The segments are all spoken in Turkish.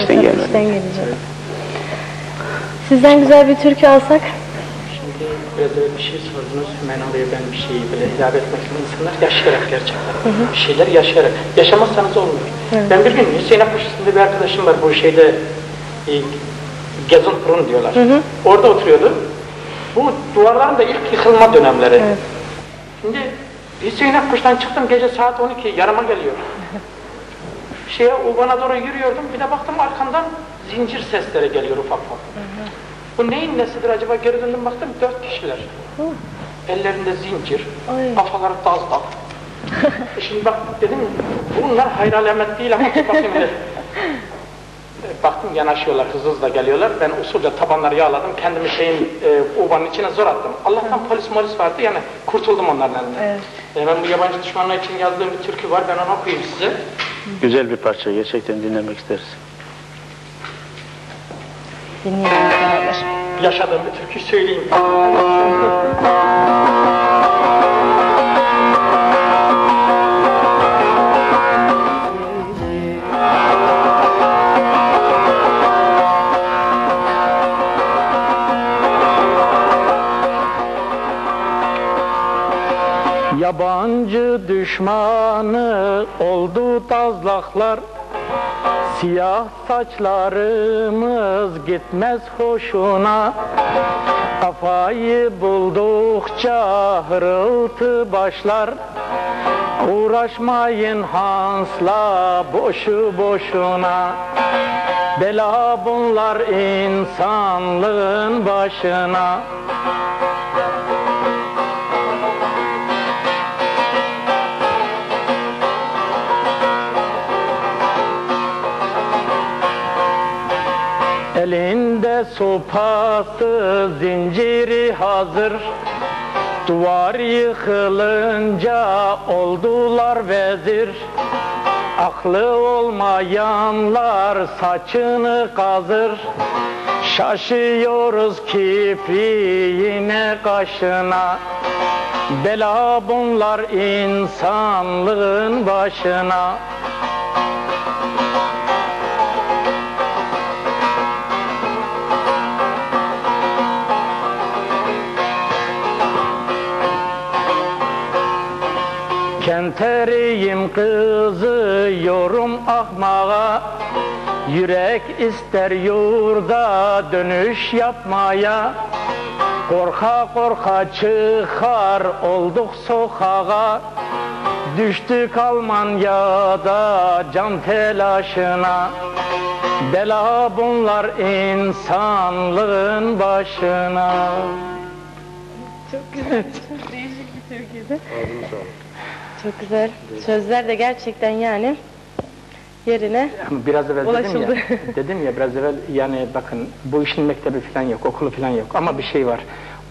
İşten tabii, gelmedi. işten gelecek. Sizden güzel bir türkü alsak. Şimdi biraz öyle bir şey sordunuz. Ben oraya ben bir şeyi böyle ilave etmek istedim. İnsanlar yaşayarak gerçekten. Bir şeyler yaşayarak. Yaşamazsanız olmuyor. Ben bir gün Hüseyin Akbaşı'nda bir arkadaşım var bu şeyde e, Gezuntburun diyorlar. Orada oturuyordu. Bu duvarların da ilk yıkılma dönemleri. Şimdi Hüseyin Akbaş'tan çıktım gece saat 12 yarıma geliyor. Şeye Uban'a doğru yürüyordum. Bir de baktım arkamdan zincir sesleri geliyor ufak ufak. Bu neyin nesidir acaba? Geri döndüm baktım dört kişiler. Ellerinde zincir, Ay. kafaları dazdak. E Şimdi bak dedim bunlar hayır alamet değil ama bakayım hele. E, Baktım yanaşıyorlar, hızlı hızlı geliyorlar. Ben usulca tabanları yağladım. Kendimi şeyin e, ubanın içine zor attım. Allah'tan polis molis vardı yani kurtuldum onların elinden. Evet. E, ben bu yabancı düşmanlar için yazdığım bir türkü var. Ben onu okuyayım size. Güzel bir parça gerçekten dinlemek isteriz. Dinleyelim beraber. Yaşadığım bir türkü söyleyeyim. Yabancı düşmanı oldu tazlaklar. Siyah saçlarımız gitmez hoşuna. Kafayı buldukça hırıltı başlar. Uğraşmayın Hans'la boşu boşuna. Bela bunlar insanlığın başına sopası zinciri hazır. Duvar yıkılınca oldular vezir. Aklı olmayanlar saçını kazır. Şaşıyoruz kipriğine kaşına. Bela bunlar insanlığın başına Kenteriyim kızı yorum ahmağa. Yürek ister yurda dönüş yapmaya. Korka korka çıkar olduk sokağa. Düştük Almanya'da can telaşına. Bela bunlar insanlığın başına. Çok güzel. Çok değişik bir türküydü. Çok güzel. Sözler de gerçekten yani yerine Biraz evvel dedim Ulaşıldı. ya, dedim ya biraz evvel yani bakın bu işin mektebi falan yok, okulu falan yok ama bir şey var.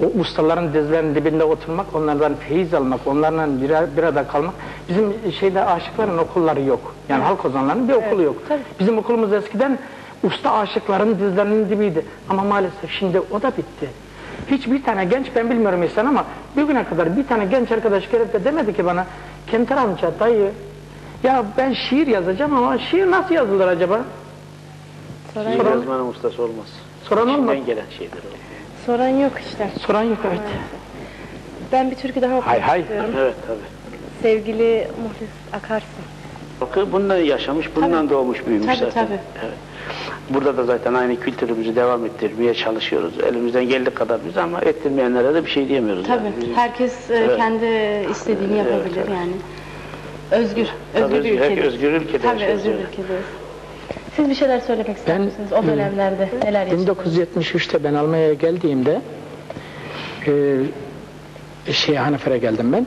O ustaların dizlerinin dibinde oturmak, onlardan feyiz almak, onlarla bir, bir arada kalmak. Bizim şeyde aşıkların okulları yok. Yani halk ozanlarının bir okulu yok. tabii. Bizim okulumuz eskiden usta aşıkların dizlerinin dibiydi. Ama maalesef şimdi o da bitti. Hiçbir tane genç ben bilmiyorum insan ama bugüne kadar bir tane genç arkadaş gelip de demedi ki bana Kenter amca dayı ya ben şiir yazacağım ama şiir nasıl yazılır acaba? soran, Şiir yazmanın ustası olmaz. Soran olmadı. İçinden gelen şeydir o. soran yok işte. Soran yok evet. Ben bir türkü daha okumak Hay hay. istiyorum. Evet tabii. Sevgili Muhlis Akarsın. Halkı bununla yaşamış, bununla Tabii. doğmuş, büyümüş Tabii, zaten. tabii. Evet. Burada da zaten aynı kültürümüzü devam ettirmeye çalışıyoruz. Elimizden geldiği kadar biz ama ettirmeyenlere de bir şey diyemiyoruz. Tabii. Yani. Herkes e, Evet. kendi istediğini yapabilir evet. yani. Özgür. Tabii, Özgür bir özgür- ülkedeyiz. özgür ülkede Tabii yaşıyoruz, özgür ülkedeyiz. Siz bir şeyler söylemek ister misiniz? O dönemlerde neler yaşadınız? 1973'te ben Almanya'ya geldiğimde e, şey Hanifer'e geldim ben.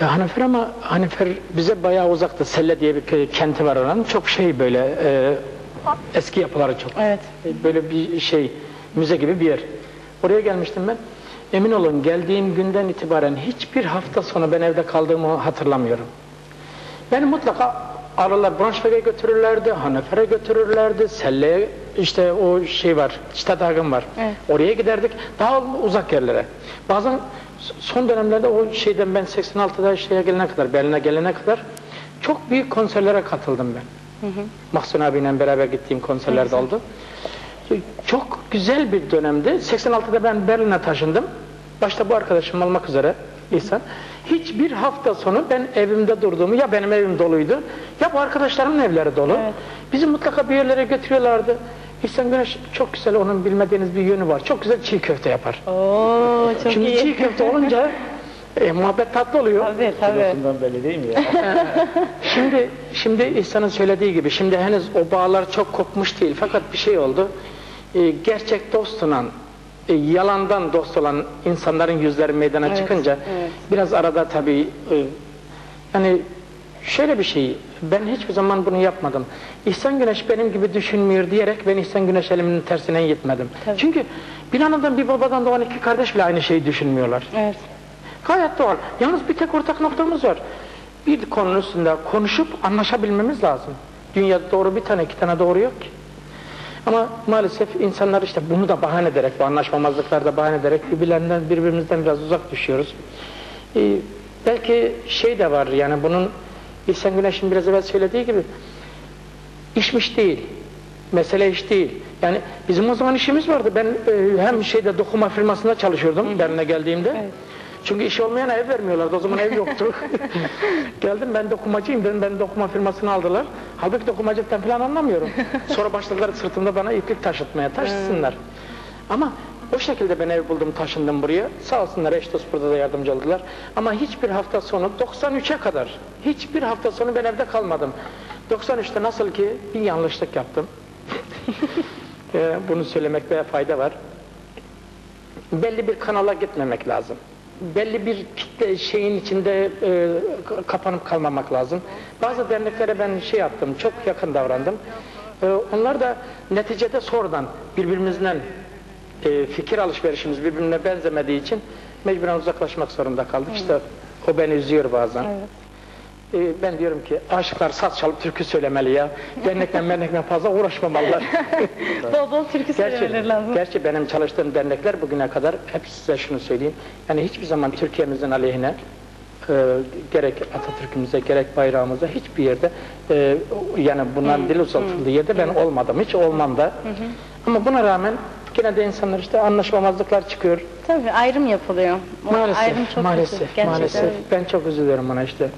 E, Hanifer ama Hanifer bize bayağı uzaktı. Selle diye bir kenti var oranın. Çok şey böyle e, eski yapıları çok. Evet. E, Böyle bir şey müze gibi bir yer. Oraya gelmiştim ben. Emin olun geldiğim günden itibaren hiçbir hafta sonu ben evde kaldığımı hatırlamıyorum. Beni mutlaka alırlar Braunschweig'e götürürlerdi, Hannover'e götürürlerdi, Selle'ye işte o şey var, Stadthagen var. Evet. Oraya giderdik, daha uzak yerlere. Bazen son dönemlerde o şeyden ben 86'da şeye gelene kadar, Berlin'e gelene kadar çok büyük konserlere katıldım ben. Mahsun abiyle beraber gittiğim konserlerde oldu. Çok güzel bir dönemdi. 86'da ben Berlin'e taşındım. Başta bu arkadaşım olmak üzere İhsan. Hiçbir hafta sonu ben evimde durduğumu ya benim evim doluydu ya bu arkadaşlarımın evleri dolu. Evet. Bizi mutlaka bir yerlere götürüyorlardı. İhsan Güneş çok güzel onun bilmediğiniz bir yönü var. Çok güzel çiğ köfte yapar. Oo çok Şimdi iyi. çiğ köfte olunca e, muhabbet tatlı oluyor. Tabii tabii. Bundan belli değil mi ya? Şimdi şimdi İhsan'ın söylediği gibi şimdi henüz o bağlar çok kopmuş değil fakat bir şey oldu. Ee, gerçek dost olan e, yalandan dost olan insanların yüzleri meydana Evet, çıkınca evet. biraz arada tabii e, yani şöyle bir şey ben hiçbir zaman bunu yapmadım. İhsan Güneş benim gibi düşünmüyor diyerek ben İhsan Güneş elimin tersine gitmedim. Tabii. Çünkü bir anadan bir babadan doğan iki kardeş bile aynı şeyi düşünmüyorlar. Evet. Gayet doğal. Yalnız bir tek ortak noktamız var. Bir konunun üstünde konuşup anlaşabilmemiz lazım. Dünyada doğru bir tane iki tane doğru yok ki. Ama maalesef insanlar işte bunu da bahane ederek, bu anlaşmamazlıklarda bahane ederek birbirlerinden, birbirimizden biraz uzak düşüyoruz. Ee, belki şey de var yani bunun İhsan Güneş'in biraz evvel söylediği gibi işmiş değil. Mesele iş değil. Yani bizim o zaman işimiz vardı. Ben e, hem şeyde dokuma firmasında çalışıyordum Berlin'e geldiğimde. Evet. Çünkü iş olmayana ev vermiyorlardı. O zaman ev yoktu. Geldim ben dokumacıyım dedim. Ben dokuma firmasını aldılar. Halbuki dokumacılıktan falan anlamıyorum. Sonra başladılar sırtımda bana iplik taşıtmaya. Taşısınlar. Ama o şekilde ben ev buldum taşındım buraya. Sağ olsunlar eş dost burada da yardımcı oldular. Ama hiçbir hafta sonu 93'e kadar hiçbir hafta sonu ben evde kalmadım. 93'te nasıl ki bir yanlışlık yaptım. Ee, bunu söylemekte fayda var. Belli bir kanala gitmemek lazım. Belli bir kitle şeyin içinde e, kapanıp kalmamak lazım. Bazı derneklere ben şey yaptım, çok yakın davrandım. E, onlar da neticede sonradan birbirimizden e, fikir alışverişimiz birbirine benzemediği için mecburen uzaklaşmak zorunda kaldık. İşte o beni üzüyor bazen. E, ben diyorum ki aşıklar saz çalıp türkü söylemeli ya. Dernekten mernekten fazla uğraşmamalılar. Bol bol türkü söylemeleri lazım. gerçi benim çalıştığım dernekler bugüne kadar hep size şunu söyleyeyim. Yani hiçbir zaman Türkiye'mizin aleyhine e, gerek Atatürk'ümüze gerek bayrağımıza hiçbir yerde e, yani bundan dil uzatıldığı yerde ben olmadım. Hiç olmam da. Ama buna rağmen yine de insanlar işte anlaşmamazlıklar çıkıyor. Tabii ayrım yapılıyor. O Maalesef, ayrım çok maalesef, kötü. Maalesef. Ben çok üzülüyorum buna işte.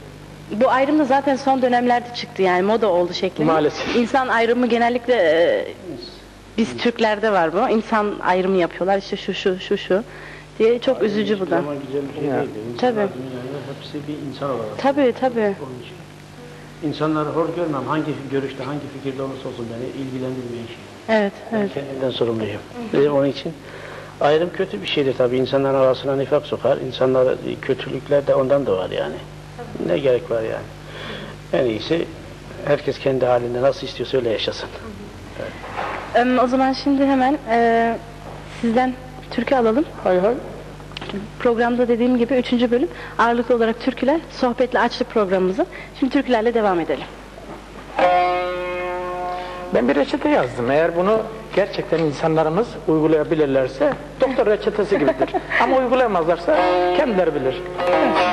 Bu ayrım da zaten son dönemlerde çıktı yani moda oldu şeklinde. Maalesef. İnsan ayrımı genellikle e, biz Türklerde var bu. İnsan ayrımı yapıyorlar işte şu şu şu şu diye çok üzücü bu da. Ama güzel bir şey Ya. değil. Tabii. Hepsi bir insan olarak. Tabii tabii. Onun için. İnsanları hor görmem. Hangi görüşte, hangi fikirde olursa olsun beni ilgilendirmeyen şey. Evet evet. Kendimden sorumluyum. Ve onun için ayrım kötü bir şeydir tabii. İnsanların arasına nifak sokar. İnsanlar kötülükler de ondan doğar yani. Ne gerek var yani. En iyisi herkes kendi halinde nasıl istiyorsa öyle yaşasın. Em, o zaman şimdi hemen e, sizden türkü alalım. Hay hay. Programda dediğim gibi üçüncü bölüm ağırlıklı olarak türküler sohbetle açtık programımızı. Şimdi türkülerle devam edelim. Ben bir reçete yazdım. Eğer bunu gerçekten insanlarımız uygulayabilirlerse doktor reçetesi gibidir. Ama uygulayamazlarsa kendileri bilir. Uygun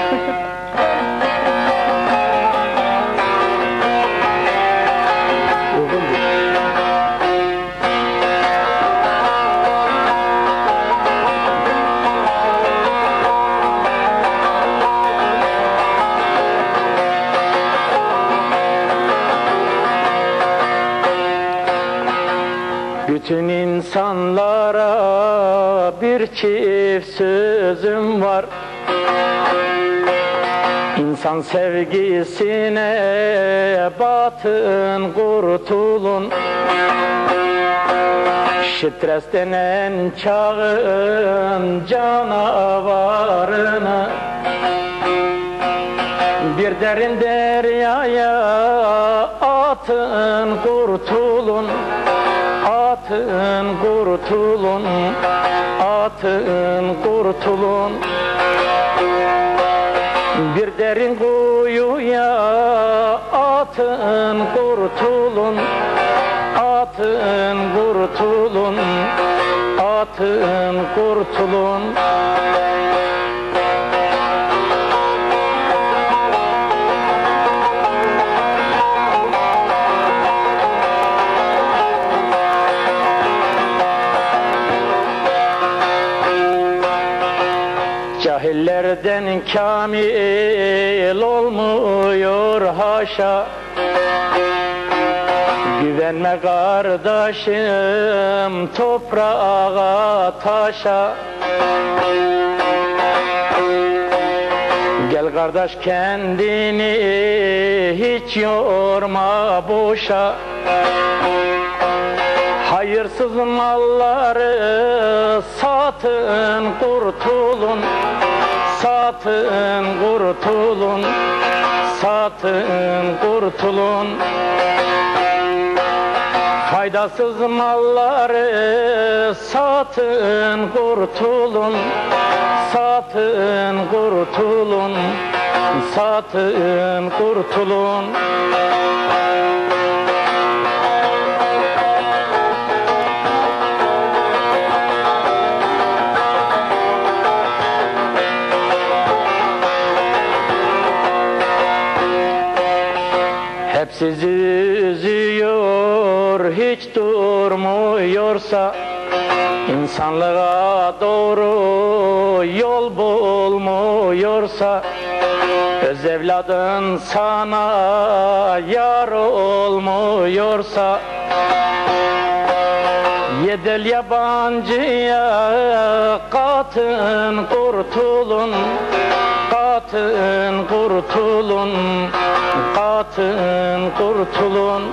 Bütün insanlara bir çift sözüm var. İnsan sevgisine batın kurtulun. Şitres denen çağın canavarını Bir derin deryaya atın kurtulun Atın kurtulun Atın kurtulun. Bir derin kuyuya atın kurtulun Atın kurtulun Atın kurtulun Cahillerden kamil olmuyor haşa. Güvenme kardeşim toprağa taşa. Gel kardeş kendini hiç yorma boşa. Hayırsız malları satın kurtulun Satın kurtulun Satın kurtulun. Faydasız malları satın kurtulun Satın kurtulun Satın kurtulun sizi üzüyor hiç durmuyorsa insanlığa doğru yol bulmuyorsa Öz evladın sana yar olmuyorsa Yedel yabancıya katın kurtulun Katın kurtulun Katın kurtulun.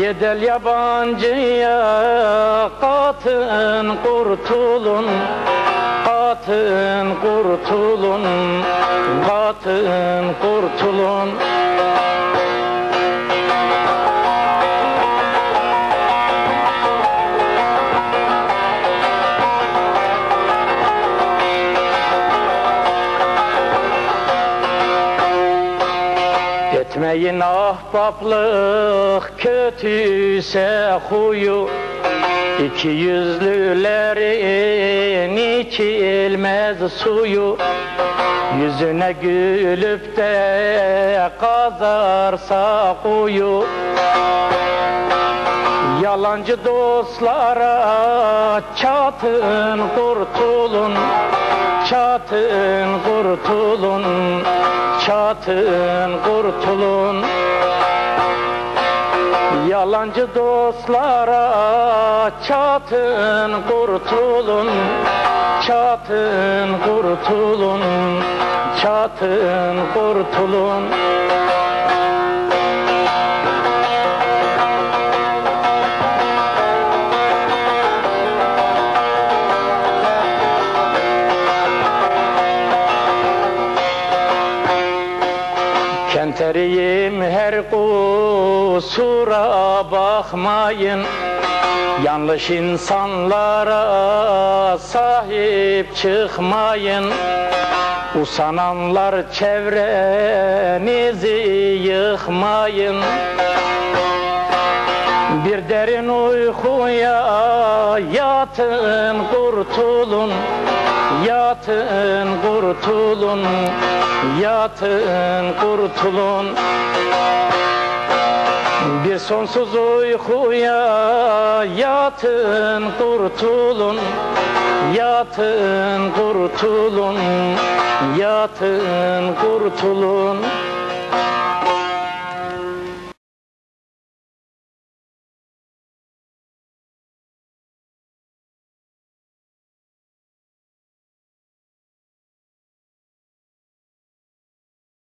Yedel yabancıya katın kurtulun Katın kurtulun Katın kurtulun ahbaplık kötüyse huyu İki yüzlülerin içilmez suyu Yüzüne gülüp de kazarsa kuyu. Yalancı dostlara çatın kurtulun Çatın kurtulun Çatın kurtulun Yalancı dostlara çatın kurtulun. Çatın kurtulun. Çatın kurtulun kusura bakmayın. Yanlış insanlara sahip çıkmayın. Usananlar çevrenizi yıkmayın. Bir derin uykuya yatın kurtulun. Yatın kurtulun. Yatın kurtulun Bir sonsuz uykuya yatın kurtulun. Yatın kurtulun. Yatın kurtulun